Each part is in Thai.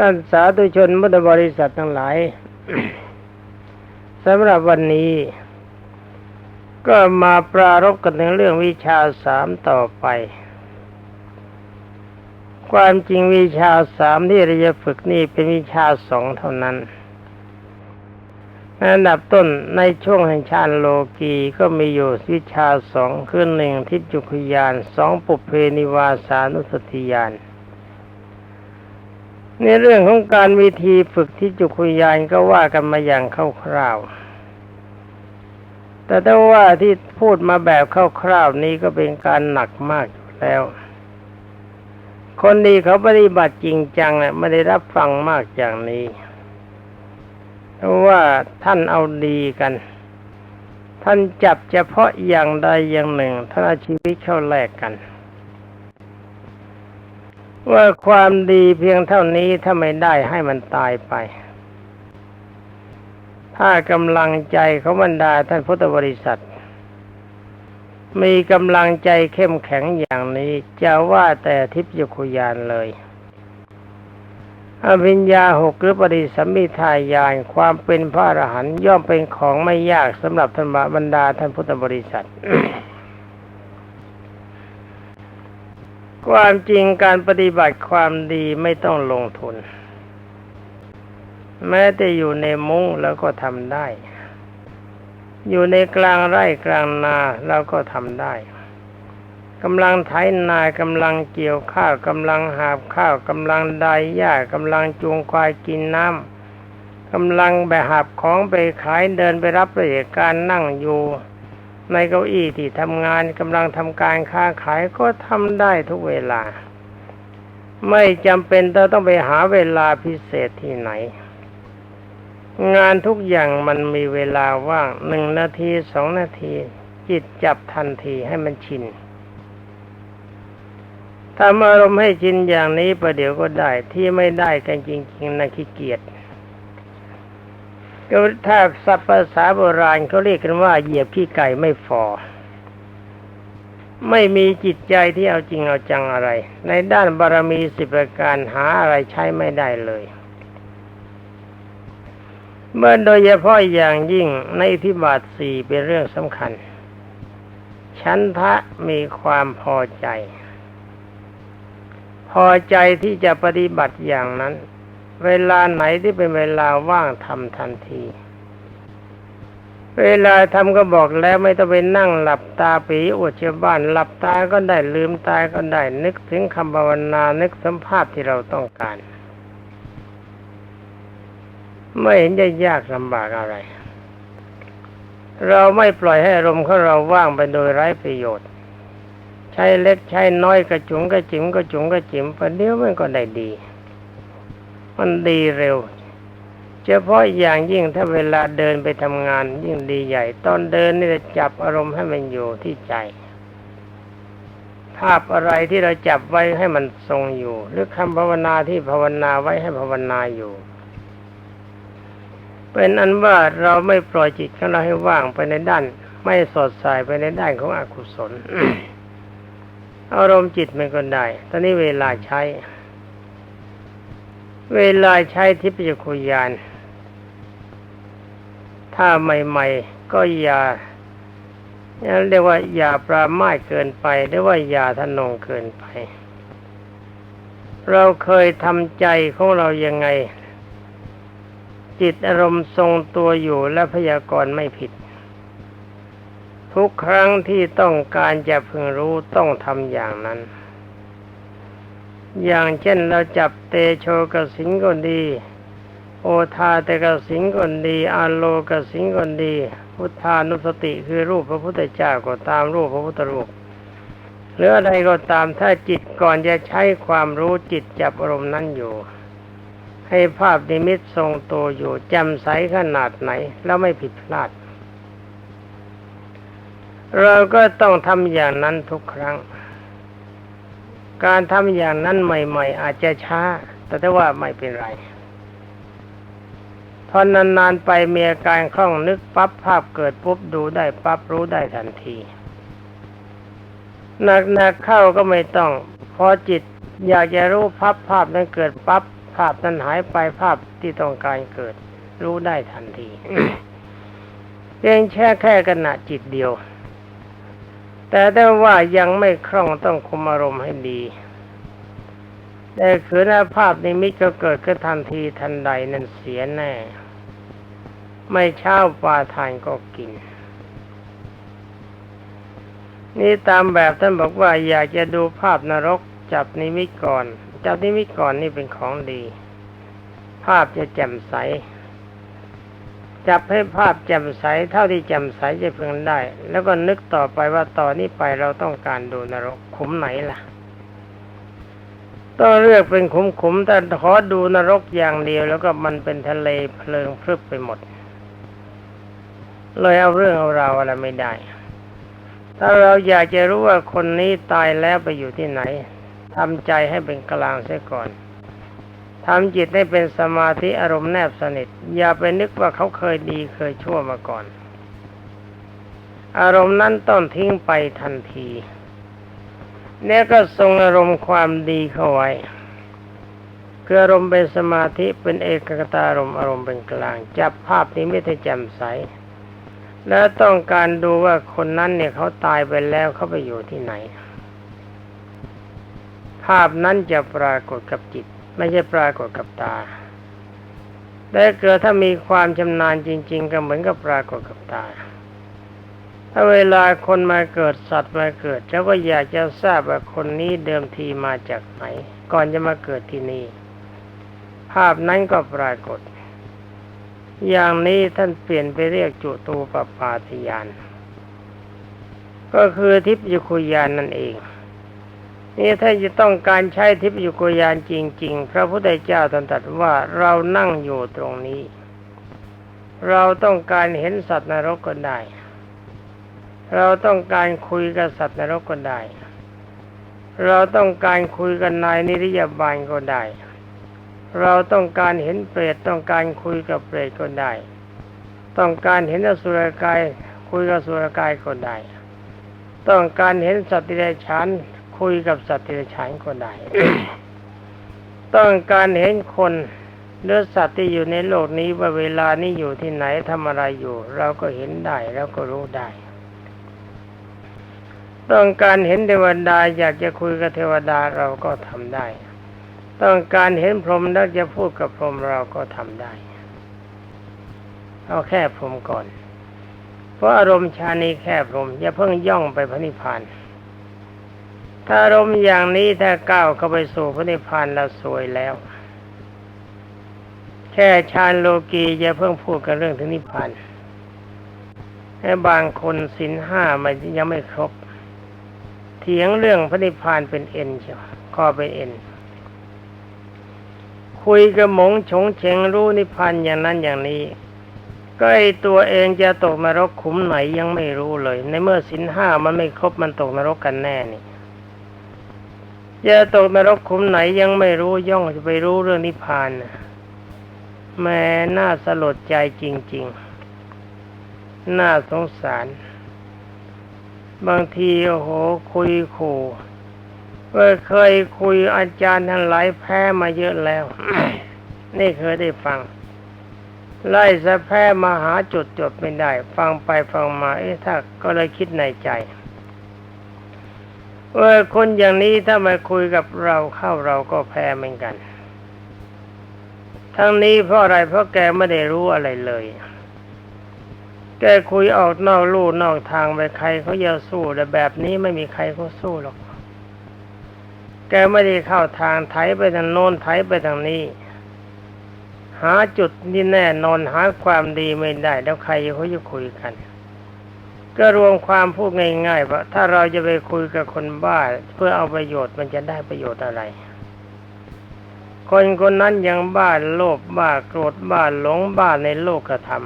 ท่านสาธุชนมุตบริษัททั้งหลายสำหรับวันนี้ ก็มาปรารบกันในเรื่องวิชาสามต่อไป ความจริงวิชาสามที่เราจะฝึกนี่เป็นวิชาสองเท่านั้นอันดับต้นในช่วงแห่งชาติโลกีก็มีอยู่วิชาสองคือหนึ่งทิฏจุคยานสองปุเพนิวาสานุสติยาน ในเรื่องของการวิธีฝึกที่จุคุยานก็ว่ากันมาอย่างคร่าวๆ แต่ถ้าว่าที่พูดมาแบบคร่าวๆนี้ก็เป็นการหนักมากอยู่แล้ว คนดีเขาปฏิบัติจริงจังนี่ยไม่ได้รับฟังมากอย่างนี้ เพราะว่าท่านเอาดีกัน ท่านจับเฉพาะอย่างใดอย่างหนึ่งท่านเอาชีวิตเข้าแลกกัน ว่าความดีเพียงเท่านี้ถ้าไม่ได้ให้มันตายไป ถ้ากำลังใจเของบรรดาท่านพุทธบริษัท มีกำลังใจเข้มแข็งอย่างนี้จะว่าแต่ทิพยคุยานเลยอภิญญาหกหรือปฏิสัมมิทายานความเป็นพระอรหันต์ย่อมเป็นของไม่ยากสำหรับท่านบรรดาท่านพุทธบริษัท ความจริงการปฏิบัติความดีไม่ต้องลงทุน แม้แต่อยู่ในมุ้งแล้วก็ทำได้ อยู่ในกลางไร่กลางนาเราก็ทำได้กำลังไถนากำลังเกี่ยวข้าวกำลังหาบข้าวกำลังไดหญ้ากำลังจูงควายกินน้ำกำลังไปหาบของไปขายเดินไปรับราชการนั่งอยู่ ในเก้าอี้ที่ทำงานกำลังทำการค้าขายก็ทำได้ทุกเวลา ไม่จำเป็นต้องไปหาเวลาพิเศษที่ไหน งานทุกอย่างมันมีเวลาว่างหนึ่งนาทีสองนาที จิตจับทันทีให้มันชินทำอารมณ์ให้ชินอย่างนี้ประเดี๋ยวก็ได้ที่ไม่ได้กันจริง ๆนะขี้เกียจ ก็ถ้าศัพท์ภาษาโบราณเขาเรียกกันว่าเหยียบขี้ไก่ไม่ฟอไม่มีจิตใจที่เอาจริงเอาจังอะไร ในด้านบารมีสิบประการหาอะไรใช้ไม่ได้เลย เมื่อโดยเฉพาะอย่างยิ่งในที่บาทสี่เป็นเรื่องสำคัญ ชั้นทะมีความพอใจ พอใจที่จะปฏิบัติอย่างนั้น เวลาไหนที่เป็นเวลาว่างทำทันที เวลาทำก็บอกแล้วไม่ต้องไปนั่งหลับตาปีอวดชาวบ้าน หลับตาก็ได้ลืมตาก็ได้ นึกถึงคำภาวนานึกสัมภาษณ์ที่เราต้องการ ไม่เห็นจะยากลำบากอะไร เราไม่ปล่อยให้อารมณ์ของเราว่างไปโดยไร้ประโยชน์ ใช้เล็กใช้น้อยกระจุงกระจิ๋มกระจุงกระจิ๋มประเดี๋ยวมันก็ได้ดี มันดีเร็ว เฉพาะอย่างยิ่งถ้าเวลาเดินไปทำงาน ยิ่งดีใหญ่ ตอนเดินนี่จะจับอารมณ์ให้มันอยู่ที่ใจ ภาพอะไรที่เราจับไว้ให้มันทรงอยู่ หรือคำภาวนาที่ภาวนาไว้ให้ภาวนาอยู่เป็นอันว่าเราไม่ปล่อยจิตของเราให้ว่างไปในด้าน ไม่สดใสไปในด้านของอกุศล อารมณ์จิตมันก็ได้ ตอนนี้เวลาใช้ เวลาใช้ทิพยคุยาน ถ้าใหม่ ๆ ก็อย่าเรียกว่าอย่าปรามาเกินไปหรือว่าอย่าทนงเกินไป เราเคยทำใจของเรายังไง จิตอารมณ์ทรงตัวอยู่และพยากรณ์ไม่ผิด ทุกครั้งที่ต้องการจะพึงรู้ต้องทำอย่างนั้น อย่างเช่นเราจับเตโชกสิงก็ดี โอทาเตกสิงก็ดีอาโลกสิงก็ดี พุทธานุสติคือรูปพระพุทธเจ้าก็ตามรูปพระพุทธรูปหรืออะไรก็ตามถ้าจิตก่อนจะใช้ความรู้จิตจับอารมณ์นั้นอยู่ ให้ภาพนิมิตทรงตัวอยู่จำใสขนาดไหนแล้วไม่ผิดพลาด เราก็ต้องทำอย่างนั้นทุกครั้ง การทำอย่างนั้นใหม่ ๆ อาจจะช้า แต่ถ้าว่าไม่เป็นไรพอนานๆไปมีอาการคล่องนึกปั๊บภาพเกิดปุ๊บดูได้ปั๊บรู้ได้ทันทีหนักๆเข้าก็ไม่ต้อง พอจิตอยากจะรู้พับภาพนั้นเกิดปั๊บภภาพนั้นหายไปภาพที่ต้องการเกิด รู้ได้ทันทีเพียงแค่แค่ขณะจิตเดียว แต่ได้ว่ายังไม่คล่องต้องคุมอารมณ์ให้ดีแต่คือหน้าภาพนิมิตก็เกิดขึ้นทันทีทันใดนั่นเสียแน่ ไม่เช้าปลาทานก็กิน นี่ตามแบบท่านบอกว่าอยากจะดูภาพนรกจับนิมิตก่อน จับนิมิตก่อนนี่เป็นของดี ภาพจะแจ่มใส จับให้ภาพแจ่มใสเท่าที่แจ่มใสจะเพึงได้ แล้วก็นึกต่อไปว่าต่อนนี้ไปเราต้องการดูนรกขุมไหนล่ะต้องเลือกเป็นขุมขุมๆแต่ขอดูนรกอย่างเดียว แล้วก็มันเป็นทะเลเพลิงพรึบไปหมด เลยเอาเรื่องเอาราวอะไรไม่ได้ ถ้าเราอยากจะรู้ว่าคนนี้ตายแล้วไปอยู่ที่ไหนทำใจให้เป็นกลางเสียก่อน ทำจิตให้เป็นสมาธิอารมณ์แนบสนิท อย่าไปนึกว่าเขาเคยดีเคยชั่วมาก่อน อารมณ์นั้นต้องทิ้งไปทันทีเนี่ยก็ทรงอารมณ์ความดีเข้าไว้คืออารมณ์เป็นสมาธิเป็นเอกกตารมณ์อารมณ์เป็นกลาง จับภาพนี้ไม่ได้แจ่มใส แล้วต้องการดูว่าคนนั้นเนี่ยเขาตายไปแล้วเขาไปอยู่ที่ไหน ภาพนั้นจะปรากฏกับจิต ไม่ใช่ปรากฏกับตา แต่เกิดถ้ามีความชำนาญจริง ๆ ก็เหมือนกับปรากฏกับตา ถ้าเวลาคนมาเกิดสัตว์มาเกิดแล้วก็อยากจะทราบว่าคนนี้เดิมทีมาจากไหน ก่อนจะมาเกิดที่นี่ ภาพนั้นก็ปรากฏ อย่างนี้ท่านเปลี่ยนไปเรียกจุตูปปาทยานก็คือทิพยคุยานนั่นเอง นี่ถ้าจะต้องการใช้ทิพยุคุยานจริง ๆ พระพุทธเจ้าตรัสว่าเรานั่งอยู่ตรงนี้ เราต้องการเห็นสัตว์นรกก็ได้ เราต้องการคุยกับสัตว์นรกก็ได้ เราต้องการคุยกับนายนิริยาบาลก็ได้ เราต้องการเห็นเปรตต้องการคุยกับเปรตก็ได้ ต้องการเห็นอสุรกายคุยกับสุรกายก็ได้ ต้องการเห็นสัตว์ที่ได้ฉาน คุยกับสัตว์ที่ได้ฉานก็ได้ ต้องการเห็นคนหรือสัตว์ที่อยู่ในโลกนี้ว่าเวลานี้อยู่ที่ไหนทำอะไรอยู่ เราก็เห็นได้แล้วก็รู้ได้ ต้องการเห็นเทวดาอยากจะคุยกับเทวดาเราก็ทำได้ ต้องการเห็นพรหมแล้วจะพูดกับพรหมเราก็ทำได้ เอาแค่พรหมก่อน เพราะอารมณ์ชานี้แค่พรหมอย่าเพิ่งย่องไปพระนิพพาน ถ้าอารมณ์อย่างนี้ถ้าก้าวเข้าไปสู่พระนิพพานเราสวยแล้ว แค่ฌานโลกีอย่าเพิ่งพูดกันเรื่องถึงนิพพานให้บางคนสินห้ามันยังไม่ครบ เถียงเรื่องพระนิพพานเป็นเอ็นใช่ไหมข้อเป็นเอ็นคุยกับหมงฉงเฉงรู้นิพพานอย่างนั้นอย่างนี้ ก็ไอตัวเองจะตกนรกขุมไหนยังไม่รู้เลย ในเมื่อสินห้ามันไม่ครบมันตกนรกกันแน่นี่ จะตกนรกขุมไหนยังไม่รู้ย่องจะไปรู้เรื่องนิพพานแม่น่าสลดใจจริง ๆ น่าสงสาร บางทีโอ้โหคุยขู่ว่าเคยคุยอาจารย์ทั้งหลายแพ้มาเยอะแล้ว นี่เคยได้ฟัง ไล่สะแพ้มาหาจุดจบไม่ได้ ฟังไปฟังมาเอ๊ะถ้าก็เลยคิดในใจ ว่าคนอย่างนี้ถ้ามาคุยกับเราเข้าเราก็แพ้เหมือนกัน ทั้งนี้เพราะอะไรเพราะแกไม่ได้รู้อะไรเลย แกคุยออกนอกลู่นอกทางไปใครเขาจะสู้แต่แบบนี้ไม่มีใครเขาสู้หรอก แกไม่ได้เข้าทางไถไปทางโน้นไถไปทางนี้ หาจุดที่แน่นอนหาความดีไม่ได้ แล้วใครเขาจะคุยกัน ก็รวมความพูดง่ายๆว่าถ้าเราจะไปคุยกับคนบ้า เพื่อเอาประโยชน์มันจะได้ประโยชน์อะไร คนคนนั้นยังบ้าโลภบ้าโกรธบ้าหลงบ้าในโลกธรรม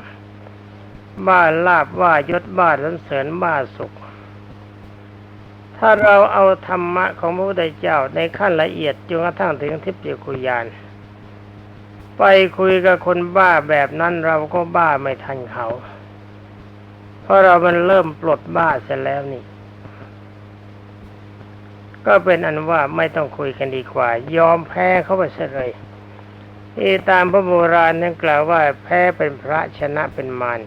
บ้าลาบว่ายศบ้าสรรเสริญบ้าสุข ถ้าเราเอาธรรมะของพระพุทธเจ้าในขั้นละเอียดจนกระทั่งถึงทิพยคุยาน ไปคุยกับคนบ้าแบบนั้นเราก็บ้าไม่ทันเขา เพราะเรามันเริ่มปลดบ้าเสร็จแล้วนี่ ก็เป็นอันว่าไม่ต้องคุยกันดีกว่า ยอมแพ้เขาไปเสียเลยที่ตามพระโบราณนั้นกล่าวว่า แพ้เป็นพระชนะเป็นมาร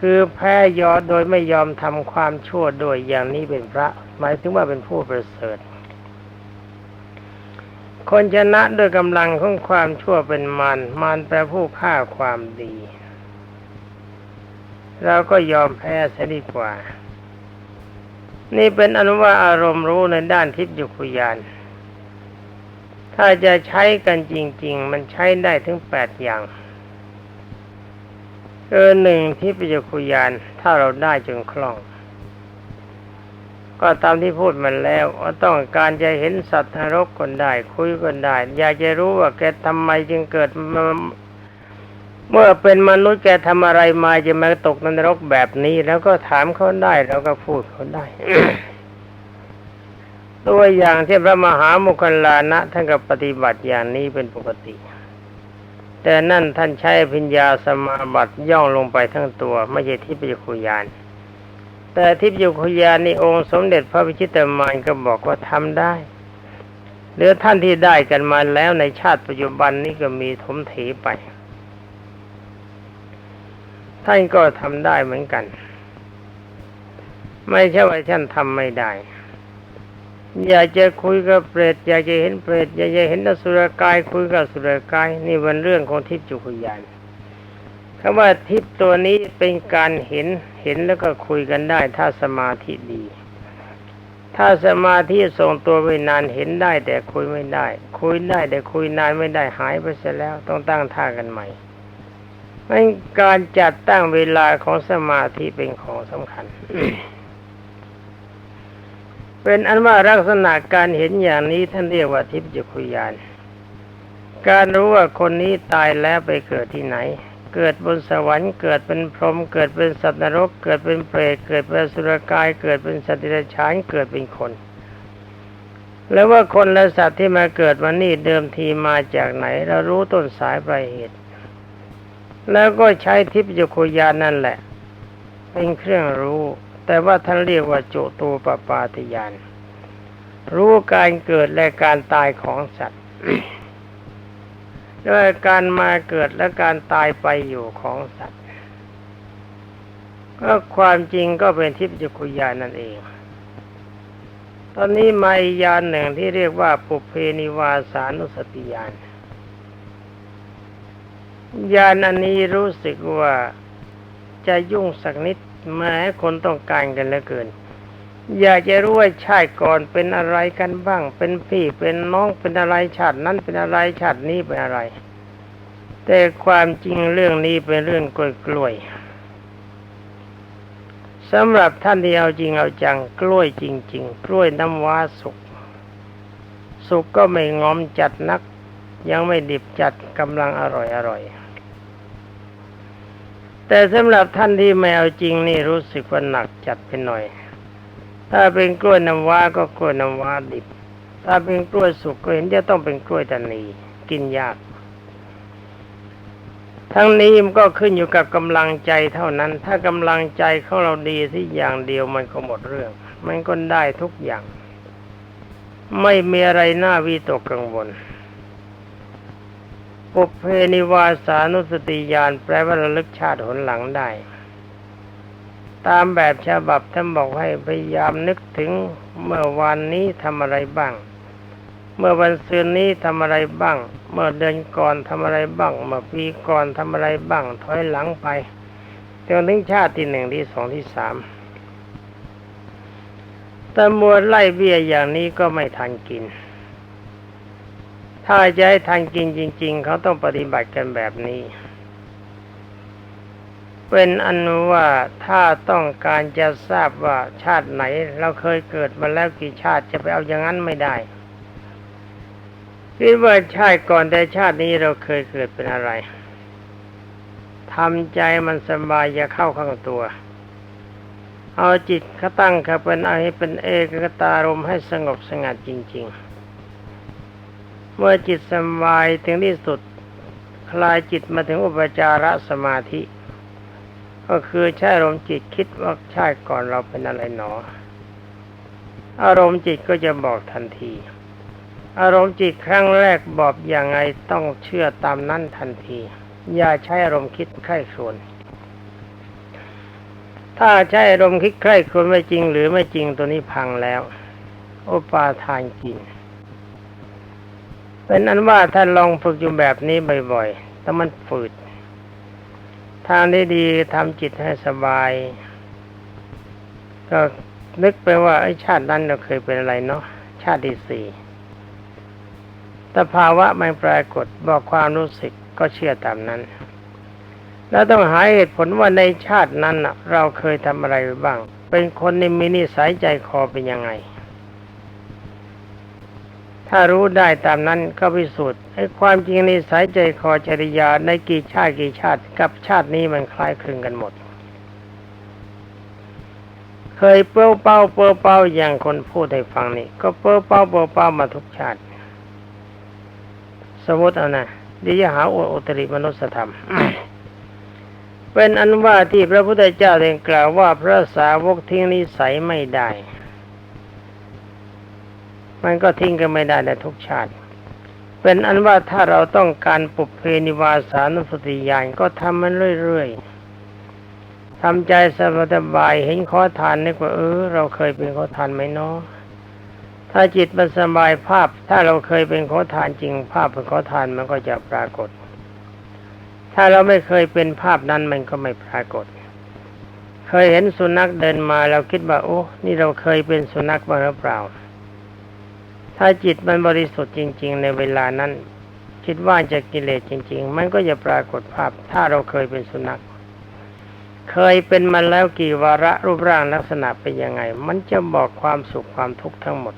คือแพ้ยอโดยไม่ยอมทำความชั่วโดยอย่างนี้เป็นพระ หมายถึงว่าเป็นผู้ประเสริฐ คนชนะด้วยกำลังของความชั่วเป็นมารมารแปลผู้ฆ่าความดี เราก็ยอมแพ้เสียดีกว่า นี่เป็นอนุว่าอารมณ์รู้ในด้านทิพยุคุยาน ถ้าจะใช้กันจริง ๆ มันใช้ได้ถึงแปดอย่างเออหนึ่งที่ปิจคุยาน ถ้าเราได้จนคล่อง ก็ตามที่พูดมันแล้วว่าต้องการจะเห็นสัตว์นรกคนได้ คุยคนได้ อยากจะรู้ว่าแกทำไมจึงเกิดมา เมื่อเป็นมนุษย์แกทำอะไรมาจะมาตกนรกแบบนี้ แล้วก็ถามเขาได้แล้วก็พูดเขาได้ตัวอย่างที่พระมหาโมคคลานะท่านก็ปฏิบัติอย่างนี้เป็นปกติ แต่นั่นท่านใช้พิญญาสมาบัติย่องลงไปทั้งตัว ไม่ใช่ทิพยคุยาน แต่ทิพยคุยานนี่องค์สมเด็จพระวิชิตมานก็บอกว่าทำได้หรือท่านที่ได้กันมาแล้วในชาติปัจจุบันนี้ก็มีถมถีไป ท่านก็ทำได้เหมือนกัน ไม่ใช่ว่าท่านทำไม่ได้ อยากจะคุยกับเปรตอยากจะเห็นเปรตอยากจะเห็นอสุรกาย คุยกับสุรกาย นี่เป็นเรื่องของทิพย์จุคุยานคำว่าทิพย์ตัวนี้เป็นการเห็นเห็นแล้วก็คุยกันได้ ถ้าสมาธิดี ถ้าสมาธิทรงตัวไปนานเห็นได้ แต่คุยไม่ได้ คุยได้แต่คุยนานไม่ได้หายไปเสียแล้ว ต้องตั้งท่ากันใหม่ งั้นการจัดตั้งเวลาของสมาธิเป็นของสำคัญ เป็นอันว่าลักษณะการเห็นอย่างนี้ท่านเรียกว่าทิพยคุยาน การรู้ว่าคนนี้ตายแล้วไปเกิดที่ไหน เกิดบนสวรรค์ เกิดเป็นพรหมเกิดเป็นสัตว์นรก เกิดเป็นเปรตเกิดเป็นสุรกาย เกิดเป็นสัตว์เดรัจฉานเกิดเป็นคนแล้วว่าคนและสัตว์ที่มาเกิดวันนี้เดิมทีมาจากไหน เรารู้ต้นสายปลายเหตุ แล้วก็ใช้ทิพยคุยานนั่นแหละ เป็นเครื่องรู้ แต่ว่าท่านเรียกว่าโจตูปปาติยานรู้การเกิดและการตายของสัตว์ด้วยการมาเกิดและการตายไปอยู่ของสัตว์ ก็ความจริงก็เป็นทิพยคุยานนั่นเอง ตอนนี้มายานหนึ่งที่เรียกว่าปุเพนิวาสานุสติยาน ยานอันนี้รู้สึกว่าจะยุ่งสักนิดแม้คนต้องการกันเหลือเกิน อยากจะรู้ว่าชาติก่อนเป็นอะไรกันบ้าง เป็นพี่เป็นน้องเป็นอะไรชาตินั้นเป็นอะไรชาตินี้เป็นอะไร แต่ความจริงเรื่องนี้เป็นเรื่องกล้วยๆสำหรับท่านที่เอาจริงเอาจังกล้วยจริง ๆ กล้วยน้ำว้าสุก สุกก็ไม่งอมจัดนัก ยังไม่ดิบจัดกำลังอร่อยอร่อย แต่สำหรับท่านที่ไม่เอาจริงนี่รู้สึกว่าหนักจัดไปหน่อย ถ้าเป็นกล้วยน้ำว้าก็กล้วยน้ำว้าดิบ ถ้าเป็นกล้วยสุกก็เห็นจะต้องเป็นกล้วยตานีกินยาก ทั้งนี้มันก็ขึ้นอยู่กับกำลังใจเท่านั้น ถ้ากำลังใจของเราดีที่อย่างเดียวมันก็หมดเรื่อง มันก็ได้ทุกอย่าง ไม่มีอะไรน่าวิตกกังวล ปุเพนิวาสานุสติญาณแปลว่าระลึกชาติหนหลังได้ ตามแบบฉบับท่านบอกให้พยายามนึกถึงเมื่อวันนี้ทำอะไรบ้าง เมื่อวันซืนนี้ทำอะไรบ้าง เมื่อเดือนก่อนทำอะไรบ้าง เมื่อปีก่อนทำอะไรบ้าง ถอยหลังไปจนถึงชาติที่หนึ่งที่สองที่สามแต่มัวไล่เบี้ยอย่างนี้ก็ไม่ทันกิน ถ้าจะให้ทันกินจริง ๆ เขาต้องปฏิบัติกันแบบนี้ เป็นอันว่าถ้าต้องการจะทราบว่าชาติไหน เราเคยเกิดมาแล้วกี่ชาติจะไปเอาอย่างนั้นไม่ได้คิดว่าชาติก่อนแต่ชาตินี้เราเคยเกิดเป็นอะไรทำใจมันสบายอย่าเข้าข้างตัว เอาจิตเขาตั้งเขาเป็นเอาให้เป็นเอกกตารมณ์ให้สงบสงัดจริง ๆ เมื่อจิตสบายถึงที่สุด คลายจิตมาถึงอุปจารสมาธิ ก็คือใช้อารมณ์จิตคิดว่าชาติก่อนเราเป็นอะไรหนอ อารมณ์จิตก็จะบอกทันที อารมณ์จิตครั้งแรกบอกอย่างไงต้องเชื่อตามนั้นทันที อย่าใช้อารมณ์คิดใคร่ครวญถ้าใช้อารมณ์คิดใคร่ครวญไม่จริงหรือไม่จริงตัวนี้พังแล้ว อุปาทานกิน เป็นอันว่าท่านลองฝึกอยู่แบบนี้บ่อยๆแต่มันฝืด ทางที่ดีทำจิตให้สบาย ก็นึกไปว่าไอ้ชาตินั้นเราเคยเป็นอะไรเนาะ ชาติที่สี่แต่ภาวะมันปรากฏบอกความรู้สึกก็เชื่อตามนั้น แล้วต้องหาเหตุผลว่าในชาตินั้นเราเคยทำอะไรไปบ้าง เป็นคนในมีนิสัยใจคอเป็นยังไง ถ้ารู้ได้ตามนั้นก็พิสูจน์ไอ้ความจริงนิสัยใจคอจริยาในกี่ชาติกี่ชาติกับชาตินี้มันคล้ายคลึงกันหมด เคยเป้าเป้าเป้าเป้าอย่างคนพูดให้ฟังนี่ก็เป้าเป้าเป้าเป้ามาทุกชาติ สมมติเอานะดิยหาอุตริมนุสธรรมเป็นอันว่าที่พระพุทธเจ้าได้กล่าวว่าพระสาวกทิ้งนิสัยไม่ได้ มันก็ทิ้งกันไม่ได้ในทุกชาติ เป็นอันว่าถ้าเราต้องการปุเพนิวาสานุสติญาณก็ทำมันเรื่อยๆทำใจสบายเห็นขอทานนึกว่าเออ เราเคยเป็นขอทานไหมเนาะถ้าจิตมันสบายภาพ ถ้าเราเคยเป็นขอทานจริง ภาพเป็นขอทานมันก็จะปรากฏ ถ้าเราไม่เคยเป็นภาพนั้นมันก็ไม่ปรากฏ เคยเห็นสุนัขเดินมาเราคิดว่าโอ้นี่เราเคยเป็นสุนัขบ้างหรือเปล่า ถ้าจิตมันบริสุทธิ์จริง ๆ ในเวลานั้น คิดว่าจะกิเลสจริง ๆ มันก็จะปรากฏภาพ ถ้าเราเคยเป็นสุนัข เคยเป็นมาแล้วกี่วาระรูปร่างลักษณะเป็นยังไง มันจะบอกความสุขความทุกข์ทั้งหมด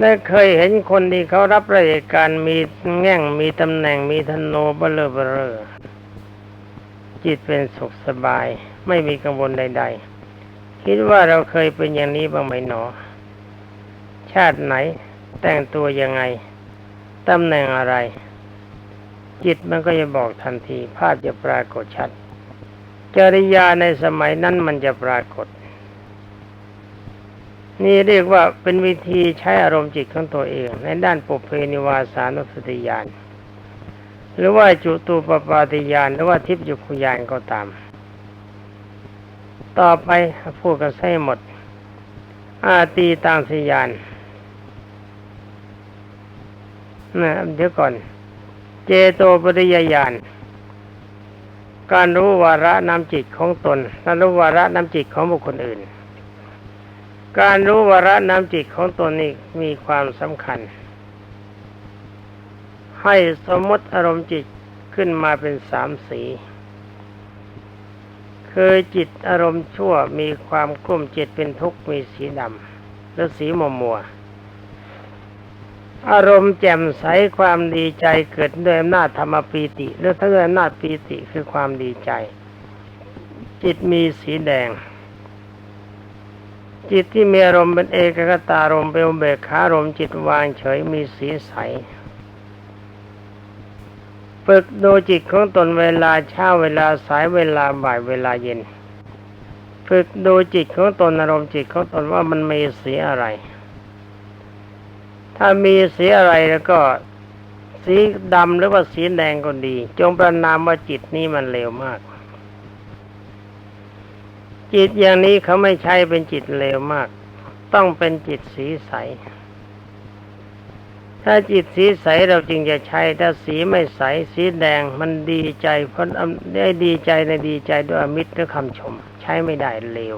ได้เคยเห็นคนที่เขารับราชการมีแง่งมีตำแหน่งมีธโนเบลอเบลอจิตเป็นสุขสบาย ไม่มีกังวลใด ๆ คิดว่าเราเคยเป็นอย่างนี้บ้างไหมหนอ ชาติไหน แต่งตัวยังไง ตำแหน่งอะไร จิตมันก็จะบอกทันที ภาพจะปรากฏชัด จริยาในสมัยนั้นมันจะปรากฏ นี่เรียกว่าเป็นวิธีใช้อารมณ์จิตของตัวเอง ในด้านปุเพนิวาสานุสติญาณหรือว่าจุตูปปาติญาณหรือว่าทิพยุคุญาณก็ตาม ต่อไปพูดกันให้หมด อาตีตามสยาน นะเดี๋ยวก่อน เจโตปริยญาณการรู้วาระนำจิตของตนและรู้วาระนำจิตของบุคคลอื่น การรู้วาระนำจิตของตนนี่มีความสำคัญ ให้สมมติอารมณ์จิตขึ้นมาเป็นสามสีคือจิตอารมณ์ชั่วมีความกลุ้มจิตเป็นทุกข์มีสีดำและสีมัวมัว อารมณ์แจ่มใสความดีใจเกิดด้วยอำนาจธรรมปีติหรือถ้าด้วยอำนาจปีติคือความดีใจ จิตมีสีแดง จิตที่มีอารมณ์เป็นเอกกตารมณ์เป็นอุเบกขารมณ์จิตวางเฉยมีสีใสฝึกดูจิตของตนเวลาเช้าเวลาสายเวลาบ่ายเวลาเย็น ฝึกดูจิตของตนอารมณ์จิตของตนว่ามันมีสีอะไร ถ้ามีสีอะไรแล้วก็ สีดำหรือว่าสีแดงก็ดี จงประนามว่าจิตนี้มันเลวมาก จิตอย่างนี้เขาไม่ใช่เป็นจิตเลวมาก ต้องเป็นจิตสีใส ถ้าจิตสีใสเราจึงจะใช้ ถ้าสีไม่ใส สีแดงมันดีใจ เพราะได้ดีใจในดีใจด้วยมิตรและคำชม ใช้ไม่ได้เลว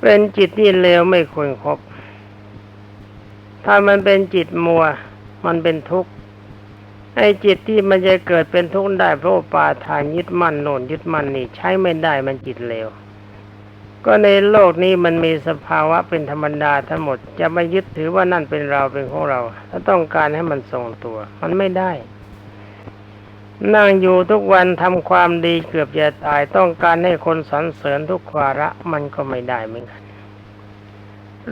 เป็นจิตที่เลวไม่ควรครบ ถ้ามันเป็นจิตมัว มันเป็นทุกข์ไอ้จิตที่มันจะเกิดเป็นทุกข์ได้เพราะปาทานยึดมั่นโน่นยึดมั่นนี่ ใช้ไม่ได้มันจิตเลวก็ในโลกนี้มันมีสภาวะเป็นธรรมดาทั้งหมด จะไม่ยึดถือว่านั่นเป็นเราเป็นของเรา ถ้าต้องการให้มันทรงตัว มันไม่ได้ นั่งอยู่ทุกวันทำความดีเกือบจะตายต้องการให้คนสรรเสริญทุกขวาระ มันก็ไม่ได้เหมือนกัน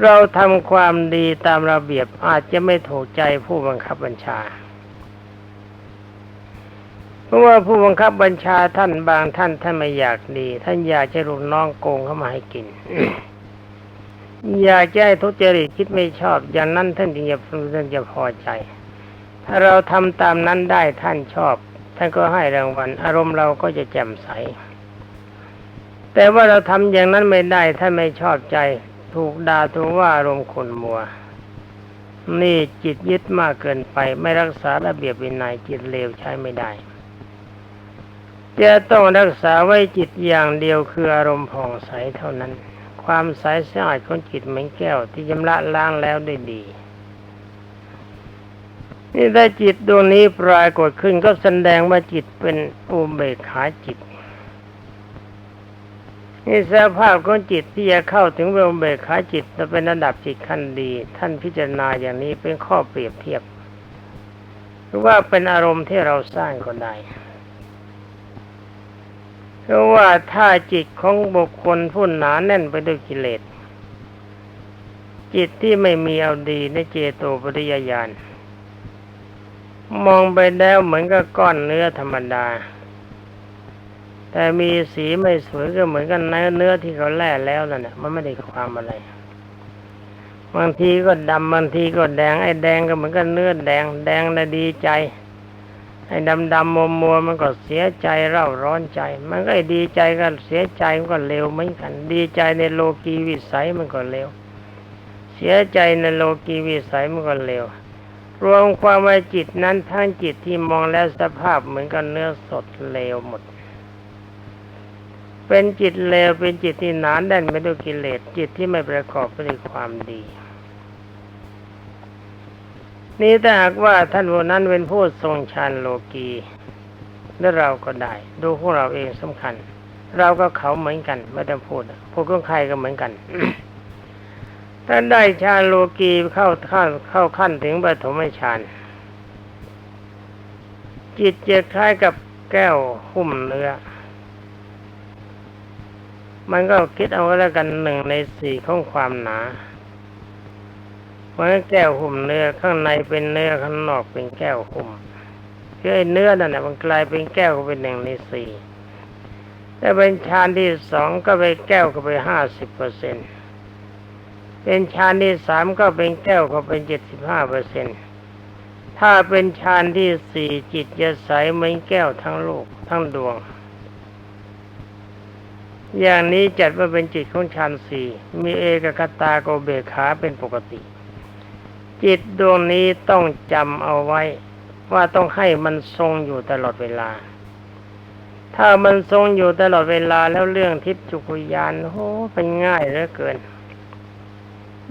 เราทำความดีตามระเบียบอาจจะไม่ถูกใจผู้บังคับบัญชา เพราะว่าผู้บังคับบัญชาท่านบางท่านท่านไม่อยากดี ท่านอยากจะลูกน้องโกงเข้ามาให้กิน อยากจะให้ทุจริตคิดไม่ชอบ อย่างนั้นท่านจึงจะท่านจะพอใจ ถ้าเราทำตามนั้นได้ท่านชอบ ท่านก็ให้รางวัล อารมณ์เราก็จะแจ่มใสแต่ว่าเราทำอย่างนั้นไม่ได้ท่านไม่ชอบใจ ถูกด่าถูกว่าอารมณ์ขุนมัว นี่จิตยึดมากเกินไปไม่รักษาระเบียบวินัยจิตเลวใช้ไม่ได้ จะต้องรักษาไว้จิตอย่างเดียวคืออารมณ์ผ่องใสเท่านั้น ความใสสะอาดของจิตเหมือนแก้วที่ยำระล้างแล้วได้ดีนี่ถ้าจิตดวงนี้ปรากฏขึ้นก็แสดงว่าจิตเป็นอุเบกขาจิต นี่สภาพของจิตที่จะเข้าถึงอุเบกขาจิตจะเป็นระดับจิตขั้นดี ท่านพิจารณาอย่างนี้เป็นข้อเปรียบเทียบ หรือว่าเป็นอารมณ์ที่เราสร้างก็ได้เพราะว่าถ้าจิตของบุคคลผู้หนาแน่นไปด้วยกิเลส จิตที่ไม่มีเอาดีในเจโตปริยญาณมองไปแล้วเหมือนกับก้อนเนื้อธรรมดา แต่มีสีไม่สวยก็เหมือนกันเนื้อเนื้อที่เขาแล่แล้วนั่นแหละมันไม่ได้ความอะไร บางทีก็ดำบางทีก็แดงไอ้แดงก็เหมือนกันเนื้อแดง แดงนะดีใจ ไอ้ดำดำมัวมัวมันก็เสียใจเร่าร้อนใจ มันก็ดีใจก็เสียใจมันก็เร็วเหมือนกัน ดีใจในโลกีวิสัยมันก็เร็วเสียใจในโลกีวิสัยมันก็เร็วรวมความว่าจิตนั้นทั้งจิตที่มองแล้วสภาพเหมือนกันเนื้อสดเลวหมด เป็นจิตเลวเป็นจิตที่หนานแน่นไปด้วยกิเลสจิตที่ไม่ประกอบไปด้วยความดี นี่ถ้าหากว่าท่านผู้นั้นเป็นผู้ทรงฌานโลกีแล้วเราก็ได้ ดูพวกเราเองสำคัญ เราก็เขาเหมือนกันไม่ต้องพูดพูดของใครก็เหมือนกันถ้าได้ฌานโลกีเข้าขั้นเข้าขั้นถึงปฐมฌานจิตจะคล้ายกับแก้วหุ้มเนื้อ มันก็คิดเอาไว้แล้วกันหนึ่งในสี่ของความหนาเพราะแก้วหุ้มเนื้อข้างในเป็นเนื้อข้างนอกเป็นแก้วหุ้มคือไอ้เนื้อนั่นแหละมันกลายเป็นแก้วก็เป็นหนึ่งในสี่แต่เป็นฌานที่สองก็ไปแก้วก็ไปห้าสิบเปอร์เซ็นต์เป็นฌานที่สามก็เป็นแก้วก็เป็นเจ็ดสิบห้าเปอร์เซ็นต์ถ้าเป็นฌานที่สี่จิตจะใสเหมือนแก้วทั้งโลกทั้งดวง อย่างนี้จัดว่าเป็นจิตของฌานสี่มีเอกคตาโกเบขาเป็นปกติ จิตดวงนี้ต้องจำเอาไว้ ว่าต้องให้มันทรงอยู่ตลอดเวลา ถ้ามันทรงอยู่ตลอดเวลาแล้วเรื่องทิพจุกุยานโอ้เป็นง่ายเหลือเกิน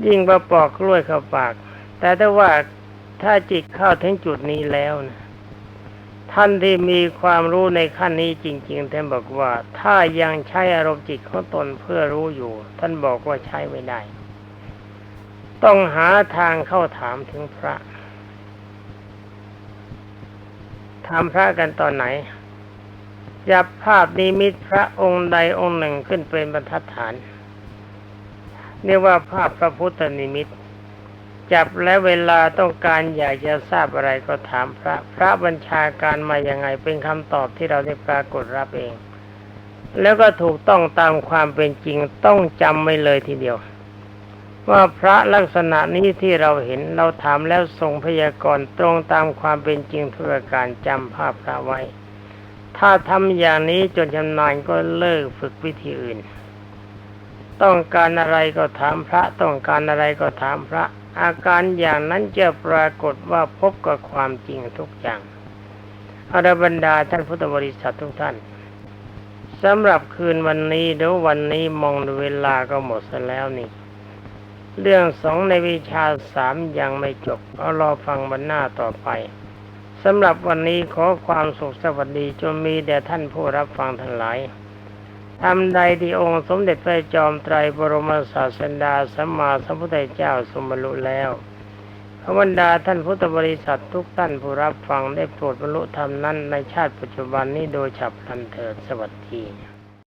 ยิ่งประปอกกล้วยเข้าปาก แต่ถ้าว่าถ้าจิตเข้าถึงจุดนี้แล้วนะ ท่านที่มีความรู้ในขั้นนี้จริง ๆ ท่านบอกว่า ถ้ายังใช้อารมณ์จิตของตนเพื่อรู้อยู่ ท่านบอกว่าใช้ไม่ได้ ต้องหาทางเข้าถามถึงพระ ถามพระกันตอนไหนจับภาพนิมิตพระองค์ใดองค์หนึ่งขึ้นเป็นบรรทัดฐานเรียกว่าภาพพระพุทธนิมิต จับและเวลาต้องการอยากจะทราบอะไรก็ถามพระ พระบัญชาการมาอย่างไงเป็นคำตอบที่เราได้ปรากฏรับเอง แล้วก็ถูกต้องตามความเป็นจริงต้องจำไว้เลยทีเดียว ว่าพระลักษณะนี้ที่เราเห็นเราถามแล้วทรงพยากรณ์ตรงตามความเป็นจริงทุกการจำภาพพระไว้ ถ้าทำอย่างนี้จนชำนาญก็เลิกฝึกวิธีอื่น ต้องการอะไรก็ถามพระ ต้องการอะไรก็ถามพระ อาการอย่างนั้นจะปรากฏว่าพบกับความจริงทุกอย่างอรบรรดาท่านพุทธบริษัททุกท่านสำหรับคืนวันนี้เดี๋ยววันนี้มองดูเวลาก็หมดซะแล้วนี่ เรื่องสองในวิชาสามยังไม่จบเอารอฟังวันหน้าต่อไปสำหรับวันนี้ขอความสุขสวัสดีจงมีแด่ท่านผู้รับฟังทั้งหลาย ทำใดที่องค์สมเด็จพระจอมไตรบรมศาสดาสัมมาสัมพุทธเจ้าสมบรรลุแล้วขบรรดาท่านพุทธบริษัททุกท่านผู้รับฟังได้โปรดบรรลุธรรมนั้นในชาติปัจจุบันนี้โดยฉับพลันเถิดสวัสดี